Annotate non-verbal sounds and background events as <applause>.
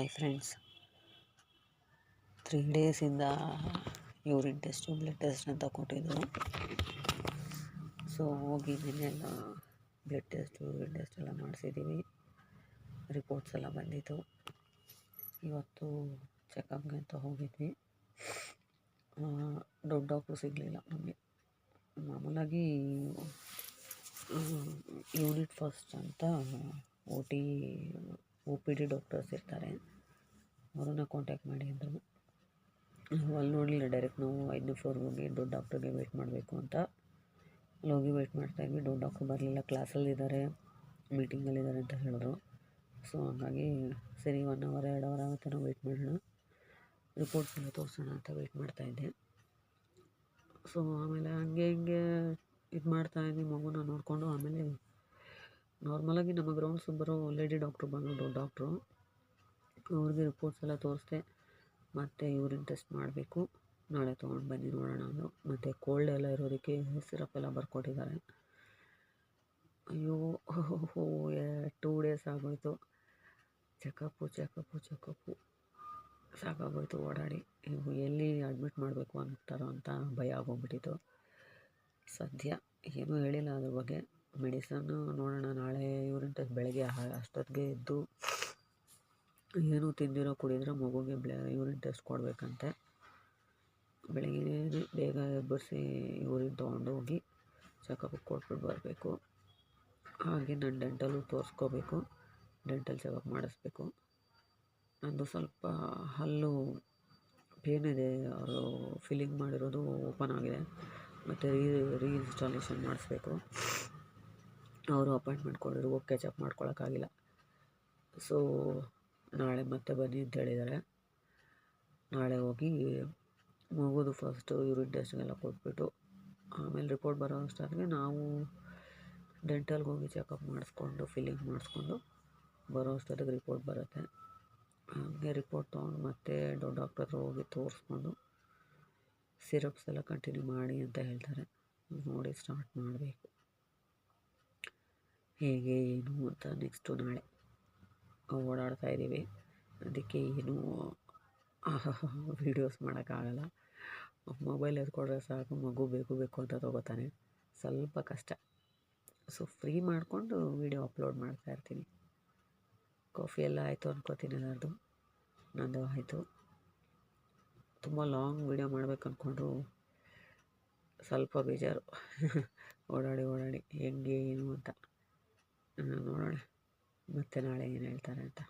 Hi friends three ಡೇಸಿಂದ urine test blood test ಅಂತ ಕೊಟ್ಟಿದ್ದರು ಸೊ ಹೋಗಿ ನಿನ್ನೆಲ್ಲ ಬ್ಲಡ್ ಟೆಸ್ಟು ಯೂರಿನ್ ಟೆಸ್ಟ್ ಎಲ್ಲ ಮಾಡಿಸಿದ್ದೀವಿ ರಿಪೋರ್ಟ್ಸ್ ಎಲ್ಲ ಬಂದಿತ್ತು. ಇವತ್ತು ಚೆಕಪ್ಗೆ ಅಂತ ಹೋಗಿದ್ವಿ. ದೊಡ್ಡ ಡಾಕ್ಟ್ರು ಸಿಗಲಿಲ್ಲ ನಮಗೆ. ಮಾಮೂಲಾಗಿ ಯೂನಿಟ್ ಫಸ್ಟ್ ಅಂತ O T O P D doctors ಇರ್ತಾರೆ. ಅವ್ರನ್ನ ಕಾಂಟ್ಯಾಕ್ಟ್ ಮಾಡಿ ಅಂದರು. ಅಲ್ಲಿ ನೋಡಲಿಲ್ಲ ಡೈರೆಕ್ಟ್ ನಾವು ಐದನೇ ಫ್ಲೋರ್ಗೆ ಹೋಗಿ ದೊಡ್ಡ ಡಾಕ್ಟ್ರಿಗೆ ವೆಯ್ಟ್ ಮಾಡಬೇಕು ಅಂತ. ಅಲ್ಲಿ ಹೋಗಿ ವೆಯ್ಟ್ ಮಾಡ್ತಾಯಿದ್ವಿ ದೊಡ್ಡ ಡಾಕ್ಟ್ರ್ ಬರಲಿಲ್ಲ. ಕ್ಲಾಸಲ್ಲಿದ್ದಾರೆ ಮೀಟಿಂಗಲ್ಲಿದ್ದಾರೆ ಅಂತ ಹೇಳಿದ್ರು. ಸೊ ಹಾಗಾಗಿ ಸರಿ ಒನ್ ಅವರ್ ಎರಡು ಅವರ್ ಆಗುತ್ತೆ ನಾವು ವೆಯ್ಟ್ ಮಾಡೋಣ. ರಿಪೋರ್ಟ್ಸ್ ಎಲ್ಲ ತೋರಿಸೋಣ ಅಂತ ವೆಯ್ಟ್ ಮಾಡ್ತಾಯಿದ್ದೆ ಸೊ ಆಮೇಲೆ ಹಂಗೆ ಹಿಂಗೆ ಇದು ಮಾಡ್ತಾಯಿದ್ದೆ ಮಗುನ ನೋಡಿಕೊಂಡು ಆಮೇಲೆ ನಾರ್ಮಲಾಗಿ ನಮ್ಮ ಗ್ರೌಂಡ್ಸ್ ಬರೋ ಲೇಡಿ ಡಾಕ್ಟ್ರು ಬಂದ್ಬಿಟ್ಟು ಡಾಕ್ಟ್ರು ಅವ್ರಿಗೆ ರಿಪೋರ್ಟ್ಸ್ ಎಲ್ಲ ತೋರಿಸ್ದೆ, ಮತ್ತು ಯೂರಿನ್ ಟೆಸ್ಟ್ ಮಾಡಬೇಕು. ನಾಳೆ ತೊಗೊಂಡು ಬನ್ನಿ ನೋಡೋಣ ಅಂದರು. ಮತ್ತು ಕೋಲ್ಡ್ ಎಲ್ಲ ಇರೋದಕ್ಕೆ ಸಿರಪ್ ಎಲ್ಲ ಬರ್ಕೊಟ್ಟಿದ್ದಾರೆ. ಅಯ್ಯೋ ಟೂ ಡೇಸ್ ಆಗೋಯಿತು. ಚೆಕಪ್ಪು ಚೆಕಪ್ಪು ಚೆಕಪ್ಪು ಸಾಕಾಗೋಯ್ತು ಓಡಾಡಿ. ಎಲ್ಲಿ ಅಡ್ಮಿಟ್ ಮಾಡಬೇಕು ಅಂತಾರೋ ಅಂತ ಭಯ ಆಗೋಗ್ಬಿಟ್ಟಿತ್ತು. ಸದ್ಯ ಏನೂ ಹೇಳಿಲ್ಲ ಅದ್ರ ಬಗ್ಗೆ. ಮೆಡಿಸನ್ನು ನೋಡೋಣ. ನಾಳೆ ಯೂರಿನ್ ಟೆಸ್ಟ್ ಬೆಳಗ್ಗೆ ಅಷ್ಟೊತ್ತಿಗೆ ಎದ್ದು ಏನು ತಿಂದಿರೋ ಕುಡಿದ್ರೆ ಮಗುಗೆ ಬ್ಲ, ಯೂರಿನ್ ಟೆಸ್ಟ್ ಕೊಡಬೇಕಂತೆ. ಬೆಳಗ್ಗೆ ಬೇಗ ಎಬ್ಬರಿಸಿ ಯೂರಿನ್ ತೊಗೊಂಡೋಗಿ ಚೆಕಪ್ಗೆ ಕೊಟ್ಬಿಟ್ಟು ಬರಬೇಕು. ಹಾಗೆ ನಾನು ಡೆಂಟಲ್ಲು ತೋರಿಸ್ಕೋಬೇಕು. ಡೆಂಟಲ್ ಚೆಕಪ್ ಮಾಡಿಸ್ಬೇಕು. ನಂದು ಸ್ವಲ್ಪ ಹಲ್ಲು ಪೇನ್ ಇದೆ. ಅವರು ಫಿಲ್ಲಿಂಗ್ ಮಾಡಿರೋದು ಓಪನ್ ಆಗಿದೆ. ಮತ್ತು ರೀ, ರೀಇನ್ಸ್ಟಾಲೇಷನ್ ಮಾಡಿಸ್ಬೇಕು. ಅವರು ಅಪಾಯಿಂಟ್ಮೆಂಟ್ ಕೊಡಿದ್ರು ಹೋಗಿ ಚೆಕ್ ಮಾಡ್ಕೊಳಕ್ಕಾಗಿಲ್ಲ. ಸೊ ನಾಳೆ ಮತ್ತೆ ಬನ್ನಿ ಅಂತ ಹೇಳಿದ್ದಾರೆ. ನಾಳೆ ಹೋಗಿ ಮಗುದು ಫಸ್ಟು ಯೂರಿನ್ ಟೆಸ್ಟ್ಗೆಲ್ಲ ಕೊಟ್ಬಿಟ್ಟು, ಆಮೇಲೆ ರಿಪೋರ್ಟ್ ಬರೋ ಅಷ್ಟಾದರೆ ನಾವು ಡೆಂಟಲ್ಗೆ ಹೋಗಿ ಚೆಕಪ್ ಮಾಡಿಸ್ಕೊಂಡು ಫಿಲ್ಲಿಂಗ್ ಮಾಡಿಸ್ಕೊಂಡು ಬರೋ ಅಷ್ಟೊತ್ತಿಗೆ ರಿಪೋರ್ಟ್ ಬರುತ್ತೆ. ಹಾಗೆ ರಿಪೋರ್ಟ್ ತೊಗೊಂಡು ಮತ್ತೆ ಡಾಕ್ಟರ್ ಹತ್ರ ಹೋಗಿ ತೋರಿಸ್ಕೊಂಡು ಸಿರಪ್ಸ್ ಎಲ್ಲ ಕಂಟಿನ್ಯೂ ಮಾಡಿ ಅಂತ ಹೇಳ್ತಾರೆ. ನೋಡಿ ಸ್ಟಾರ್ಟ್ ಮಾಡಬೇಕು. ಹೇಗೆ ಏನು ಅಂತ ನೆಕ್ಸ್ಟು ನಾಳೆ ಓಡಾಡ್ತಾ ಇದ್ದೀವಿ. ಅದಕ್ಕೆ ಏನು ವೀಡಿಯೋಸ್ ಮಾಡೋಕ್ಕಾಗಲ್ಲ. ಮೊಬೈಲ್ ಎತ್ಕೊಂಡ್ರೆ ಸಾಕು, ಮಗು ಬೇಕು ಬೇಕು ಅಂತ ತೊಗೋತಾನೆ. ಸ್ವಲ್ಪ ಕಷ್ಟ. ಸೊ ಫ್ರೀ ಮಾಡಿಕೊಂಡು ವೀಡಿಯೋ ಅಪ್ಲೋಡ್ ಮಾಡ್ತಾ ಇರ್ತೀನಿ. ಕಾಫಿ ಎಲ್ಲ ಆಯಿತು ಅನ್ಕೋತೀನಿ ಎಲ್ಲರದು. ನಂದು ಆಯಿತು. ತುಂಬ ಲಾಂಗ್ ವೀಡಿಯೋ ಮಾಡ್ಬೇಕು ಅಂದ್ಕೊಂಡ್ರು ಸ್ವಲ್ಪ ಬೇಜಾರು. <laughs> ಓಡಾಡಿ ಓಡಾಡಿ ಹೆಂಗೆ, ಏನು ಅಂತ. ನೋಡೋಣ ಮತ್ತೆ ನಾಳೆ ಏನು ಹೇಳ್ತಾರೆ ಅಂತ.